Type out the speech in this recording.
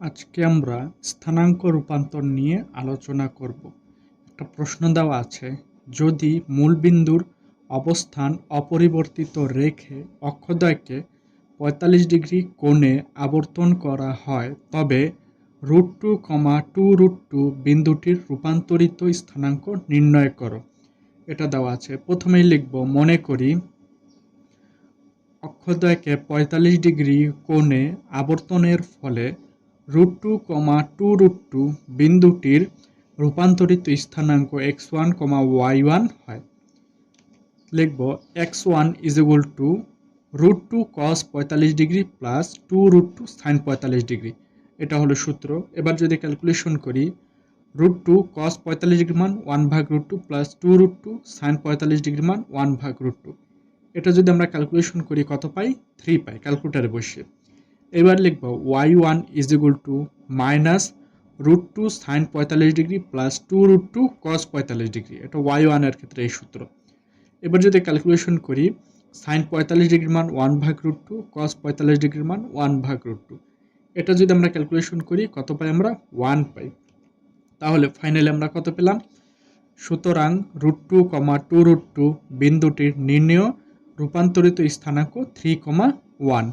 আজকে আমরা স্থানাঙ্ক রূপান্তর নিয়ে আলোচনা করব। একটা প্রশ্ন দেওয়া আছে, যদি মূলবিন্দুর অবস্থান অপরিবর্তিত রেখে অক্ষদ্বয়কে পঁয়তাল্লিশ ডিগ্রি কোণে আবর্তন করা হয়, তবে root two comma two root two বিন্দুটির রূপান্তরিত স্থানাঙ্ক নির্ণয় করো। এটা দেওয়া আছে। প্রথমেই লিখব, মনে করি অক্ষদ্বয়কে পঁয়তাল্লিশ ডিগ্রি কোণে আবর্তনের ফলে root two comma two root two বিন্দুটির রূপান্তরিত স্থানাঙ্ক x one comma y one হয়। লিখব x one is equal to root two cos পঁয়তাল্লিশ degree plus two root two sine পঁয়তাল্লিশ ডিগ্রি এটা হলো সূত্র। এবার যদি ক্যালকুলেশন করি রুট টু কস পঁয়তাল্লিশ ডিগ্রি মান ওয়ান ভাগ root two plus two root two sine পঁয়তাল্লিশ ডিগ্রি মান ওয়ান ভাগ রুট টু এটা যদি আমরা ক্যালকুলেশন করি, কত পাই? থ্রি পাই ক্যালকুলেটারে বসিয়ে। এবার লিখব y one is equal to minus root two sine পঁয়তাল্লিশ degree plus two root two cos পঁয়তাল্লিশ ডিগ্রি এটা ওয়াই ওয়ানের ক্ষেত্রে এই সূত্র। এবার যদি ক্যালকুলেশন করি সাইন পঁয়তাল্লিশ ডিগ্রির মান ওয়ান ভাগ রুট টু কস পঁয়তাল্লিশ ডিগ্রির মান ওয়ান ভাগ রুট টু এটা যদি আমরা ক্যালকুলেশন করি, কত পাই আমরা? ওয়ান পাই। তাহলে ফাইনালি আমরা কত পেলাম? সুতরাং root two comma two root two বিন্দুটির নির্ণয় রূপান্তরিত স্থানাঙ্ক থ্রি কমা ওয়ান